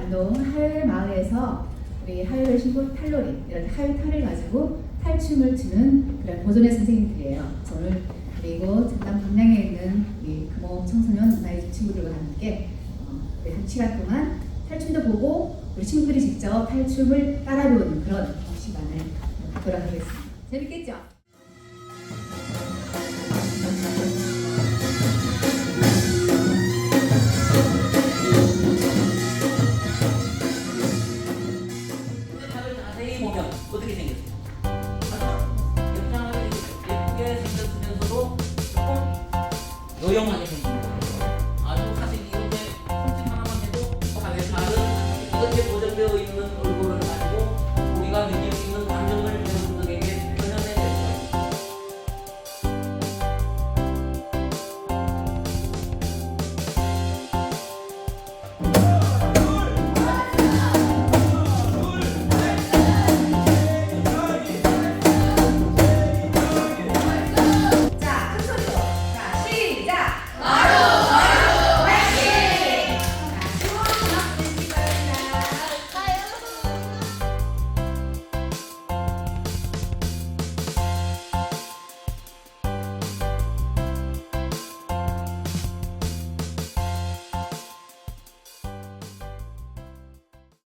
안동 하율 마을에서 우리 하율 신고 탈놀이 이런 하율 탈을 가지고 탈춤을 추는 그런 보존의 선생님들이에요. 오늘 그리고 전남 광양에 있는 우리 금호 청소년 나이 친구들과 함께 어, 우리 한 시간 동안 탈춤도 보고 우리 친구들이 직접 탈춤을 따라 배우는 그런 시간을 갖도록 하겠습니다. 재밌겠죠? 보면 어떻게 생겼어요? 예쁘게 생겼으면서도 조금 요염하게 생긴 거예요. 아주 사실 이렇게 흠집 하나만 해도 다른 이렇게 보정되어 있는 얼굴을 가지고